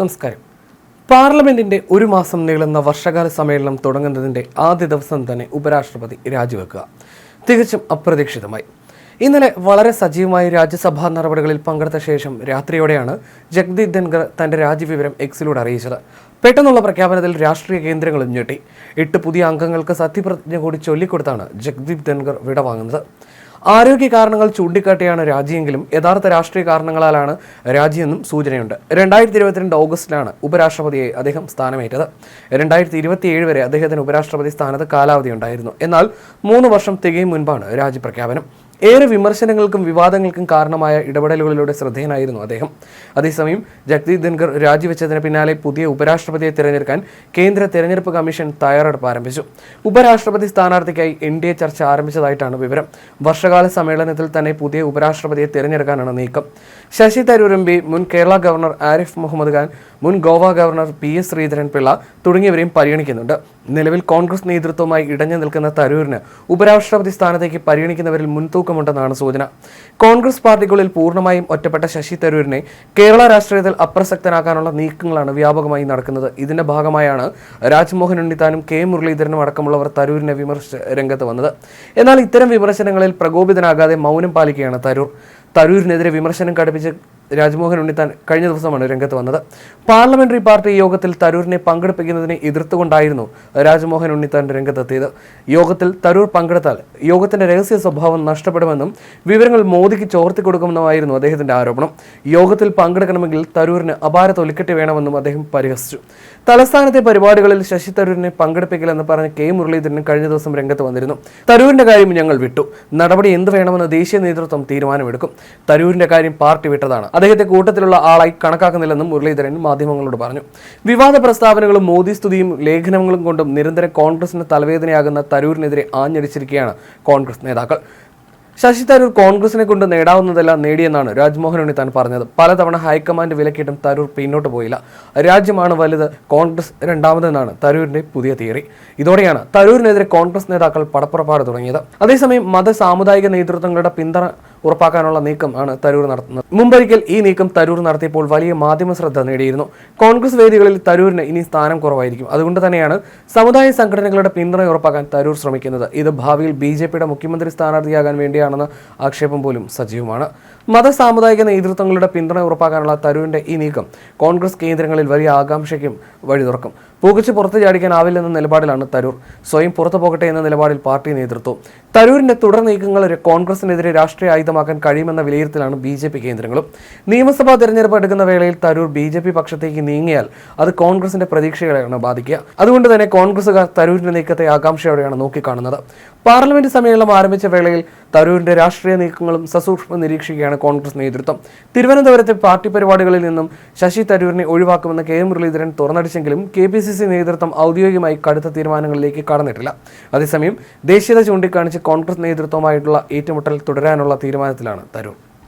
നമസ്കാരം. പാർലമെന്റിന്റെ ഒരു മാസം നീളുന്ന വർഷകാല സമ്മേളനം തുടങ്ങുന്നതിന്റെ ആദ്യ ദിവസം തന്നെ ഉപരാഷ്ട്രപതി രാജിവെക്കുക. തികച്ചും അപ്രതീക്ഷിതമായി. ഇന്നലെ വളരെ സജീവമായി രാജ്യസഭാ നടപടികളിൽ പങ്കെടുത്ത ശേഷം രാത്രിയോടെയാണ് ജഗ്ദീപ് ധൻഖർ തന്റെ രാജിവിവരം എക്സിലൂടെ അറിയിച്ചത്. പെട്ടെന്നുള്ള പ്രഖ്യാപനത്തിൽ രാഷ്ട്രീയ കേന്ദ്രങ്ങളും ഞെട്ടി. എട്ട് പുതിയ അംഗങ്ങൾക്ക് സത്യപ്രതിജ്ഞ കൂടി ചൊല്ലിക്കൊടുത്താണ് ജഗ്ദീപ് ധൻഖർ വിടവാങ്ങുന്നത്. ആരോഗ്യ കാരണങ്ങൾ ചൂണ്ടിക്കാട്ടിയാണ് രാജിയെങ്കിലും യഥാർത്ഥ രാഷ്ട്രീയ കാരണങ്ങളാലാണ് രാജിയെന്നും സൂചനയുണ്ട്. രണ്ടായിരത്തി ഇരുപത്തിരണ്ട് ഓഗസ്റ്റിലാണ് ഉപരാഷ്ട്രപതിയെ അദ്ദേഹം സ്ഥാനമേറ്റത്. രണ്ടായിരത്തി ഇരുപത്തിയേഴ് വരെ അദ്ദേഹത്തിന് ഉപരാഷ്ട്രപതി സ്ഥാനത്ത് കാലാവധി ഉണ്ടായിരുന്നു. എന്നാൽ മൂന്ന് വർഷം തികയും മുൻപാണ് രാജി പ്രഖ്യാപനം. ഏറെ വിമർശനങ്ങൾക്കും വിവാദങ്ങൾക്കും കാരണമായ ഇടപെടലുകളിലൂടെ ശ്രദ്ധേയനായിരുന്നു അദ്ദേഹം. അതേസമയം ജഗ്ദീപ് ധൻഖർ രാജിവെച്ചതിന് പിന്നാലെ പുതിയ ഉപരാഷ്ട്രപതിയെ തിരഞ്ഞെടുക്കാൻ കേന്ദ്ര തെരഞ്ഞെടുപ്പ് കമ്മീഷൻ തയ്യാറെടുപ്പ് ആരംഭിച്ചു. ഉപരാഷ്ട്രപതി സ്ഥാനാർത്ഥിക്കായി എൻ ഡി എ ചർച്ച ആരംഭിച്ചതായിട്ടാണ് വിവരം. വർഷകാല സമ്മേളനത്തിൽ തന്നെ പുതിയ ഉപരാഷ്ട്രപതിയെ തിരഞ്ഞെടുക്കാനാണ് നീക്കം. ശശി തരൂർ എം മുൻ കേരള ഗവർണർ ആരിഫ് മുഹമ്മദ് ഖാൻ മുൻ Goa governor P S Sreedharan Pillai തുടങ്ങിയവരെയും പരിഗണിക്കുന്നുണ്ട്. നിലവിൽ കോൺഗ്രസ് നേതൃത്വവുമായി ഇടഞ്ഞു നിൽക്കുന്ന തരൂരിന് ഉപരാഷ്ട്രപതി സ്ഥാനത്തേക്ക് പരിഗണിക്കുന്നവരിൽ മുൻതൂക്കമുണ്ടെന്നാണ് സൂചന. കോൺഗ്രസ് പാർട്ടിക്കുള്ളിൽ പൂർണമായും ഒറ്റപ്പെട്ട ശശി തരൂരിനെ കേരള രാഷ്ട്രീയത്തിൽ അപ്രസക്തനാക്കാനുള്ള നീക്കങ്ങളാണ് വ്യാപകമായി നടക്കുന്നത്. ഇതിന്റെ ഭാഗമായാണ് രാജ്മോഹൻ ഉണ്ണിത്താനും കെ മുരളീധരനും അടക്കമുള്ളവർ തരൂരിനെ വിമർശിച്ച് രംഗത്ത് വന്നത്. എന്നാൽ ഇത്തരം വിമർശനങ്ങളിൽ പ്രകോപിതനാകാതെ മൗനം പാലിക്കുകയാണ് തരൂർ. തരൂരിനെതിരെ വിമർശനം കടുപ്പിച്ച് രാജ്മോഹൻ ഉണ്ണിത്താൻ കഴിഞ്ഞ ദിവസമാണ് രംഗത്ത് വന്നത്. പാർലമെന്ററി പാർട്ടി യോഗത്തിൽ തരൂരിനെ പങ്കെടുപ്പിക്കുന്നതിനെ എതിർത്തുകൊണ്ടായിരുന്നു രാജ്മോഹൻ ഉണ്ണിത്താൻ രംഗത്തെത്തിയത്. യോഗത്തിൽ തരൂർ പങ്കെടുത്താൽ യോഗത്തിന്റെ രഹസ്യ സ്വഭാവം നഷ്ടപ്പെടുമെന്നും വിവരങ്ങൾ മോദിക്ക് ചോർത്തി കൊടുക്കുമെന്നുമായിരുന്നു അദ്ദേഹത്തിന്റെ ആരോപണം. യോഗത്തിൽ പങ്കെടുക്കണമെങ്കിൽ തരൂരിന് അപാര തൊലിക്കെട്ട് വേണമെന്നും അദ്ദേഹം പരിഹസിച്ചു. തലസ്ഥാനത്തെ പരിപാടികളിൽ ശശി തരൂരിനെ പങ്കെടുപ്പിക്കില്ലെന്ന് പറഞ്ഞ് കെ മുരളീധരൻ കഴിഞ്ഞ ദിവസം രംഗത്ത് വന്നിരുന്നു. തരൂരിന്റെ കാര്യം ഞങ്ങൾ വിട്ടു. നടപടി എന്ത് വേണമെന്ന് ദേശീയ നേതൃത്വം തീരുമാനമെടുക്കും. തരൂരിന്റെ കാര്യം പാർട്ടി വിട്ടതാണ്. അദ്ദേഹത്തെ കൂട്ടത്തിലുള്ള ആളായി കണക്കാക്കുന്നില്ലെന്നും മുരളീധരൻ മാധ്യമങ്ങളോട് പറഞ്ഞു. വിവാദ പ്രസ്താവനകളും മോദി സ്തുതിയും ലേഖനങ്ങളും കൊണ്ടും നിരന്തരം കോൺഗ്രസിന് തലവേദനയാകുന്ന തരൂരിനെതിരെ ആഞ്ഞടിച്ചിരിക്കുകയാണ് കോൺഗ്രസ് നേതാക്കൾ. ശശി തരൂർ കോൺഗ്രസിനെ കൊണ്ട് നേടാവുന്നതല്ല നേടിയെന്നാണ് രാജ്മോഹൻ ഉണ്ണിത്താൻ പറഞ്ഞത്. പലതവണ ഹൈക്കമാൻഡ് വിലക്കിയിട്ടും തരൂർ പിന്നോട്ട് പോയില്ല. രാജ്യമാണ് വലുത് കോൺഗ്രസ് രണ്ടാമതെന്നാണ് തരൂരിന്റെ പുതിയ തിയറി. ഇതോടെയാണ് തരൂരിനെതിരെ കോൺഗ്രസ് നേതാക്കൾ പടപ്പുറപ്പാട് തുടങ്ങിയത്. അതേസമയം മത സാമുദായിക നേതൃത്വങ്ങളുടെ പിന്തുണ ഉറപ്പാക്കാനുള്ള നീക്കം ആണ് തരൂർ നടത്തുന്നത്. മുമ്പൊരിക്കൽ ഈ നീക്കം തരൂർ നടത്തിയപ്പോൾ വലിയ മാധ്യമ ശ്രദ്ധ നേടിയിരുന്നു. കോൺഗ്രസ് വേദികളിൽ തരൂരിന് ഇനി സ്ഥാനം കുറവായിരിക്കും. അതുകൊണ്ട് തന്നെയാണ് സമുദായ സംഘടനകളുടെ പിന്തുണ ഉറപ്പാക്കാൻ തരൂർ ശ്രമിക്കുന്നത്. ഇത് ഭാവിയിൽ ബി ജെ പിയുടെ മുഖ്യമന്ത്രി സ്ഥാനാർത്ഥിയാകാൻ വേണ്ടിയാണെന്ന ആക്ഷേപം പോലും സജീവമാണ്. മത സാമുദായിക നേതൃത്വങ്ങളുടെ പിന്തുണ ഉറപ്പാക്കാനുള്ള തരൂരിന്റെ ഈ നീക്കം കോൺഗ്രസ് കേന്ദ്രങ്ങളിൽ വലിയ ആകാംക്ഷയ്ക്കും വഴി തുറക്കും പുകച്ച് പുറത്തു ചാടിക്കാനാവില്ലെന്ന നിലപാടിലാണ് തരൂർ. സ്വയം പുറത്തു പോകട്ടെ എന്ന നിലപാടിൽ പാർട്ടി നേതൃത്വം. തരൂരിന്റെ തുടർ നീക്കങ്ങൾ കോൺഗ്രസിനെതിരെ രാഷ്ട്രീയ ആയുധമാക്കാൻ കഴിയുമെന്ന വിലയിരുത്തലാണ് ബി ജെ പി കേന്ദ്രങ്ങളും. നിയമസഭാ തെരഞ്ഞെടുപ്പ് എടുക്കുന്ന വേളയിൽ തരൂർ ബി ജെ പി പക്ഷത്തേക്ക് നീങ്ങിയാൽ അത് കോൺഗ്രസിന്റെ പ്രതീക്ഷകളെയാണ് ബാധിക്കുക. അതുകൊണ്ട് തന്നെ കോൺഗ്രസുകാർ തരൂരിന്റെ നീക്കത്തെ ആകാംക്ഷയോടെയാണ് നോക്കിക്കാണുന്നത്. പാർലമെന്റ് സമ്മേളനം ആരംഭിച്ച വേളയിൽ തരൂരിന്റെ രാഷ്ട്രീയ നീക്കങ്ങളും സസൂക്ഷ്മം നിരീക്ഷിക്കുകയാണ് കോൺഗ്രസ് നേതൃത്വം. തിരുവനന്തപുരത്തെ പാർട്ടി പരിപാടികളിൽ നിന്നും ശശി തരൂരിനെ ഒഴിവാക്കുമെന്ന് കെ മുരളീധരൻ തുറന്നടിച്ചെങ്കിലും കെ പി സി സി നേതൃത്വം ഔദ്യോഗികമായി കടുത്ത തീരുമാനങ്ങളിലേക്ക് കടന്നിട്ടില്ല. അതേസമയം ദേശീയത ചൂണ്ടിക്കാണിച്ച് കോൺഗ്രസ് നേതൃത്വമായിട്ടുള്ള ഏറ്റുമുട്ടൽ തുടരാനുള്ള തീരുമാനത്തിലാണ് തരൂർ.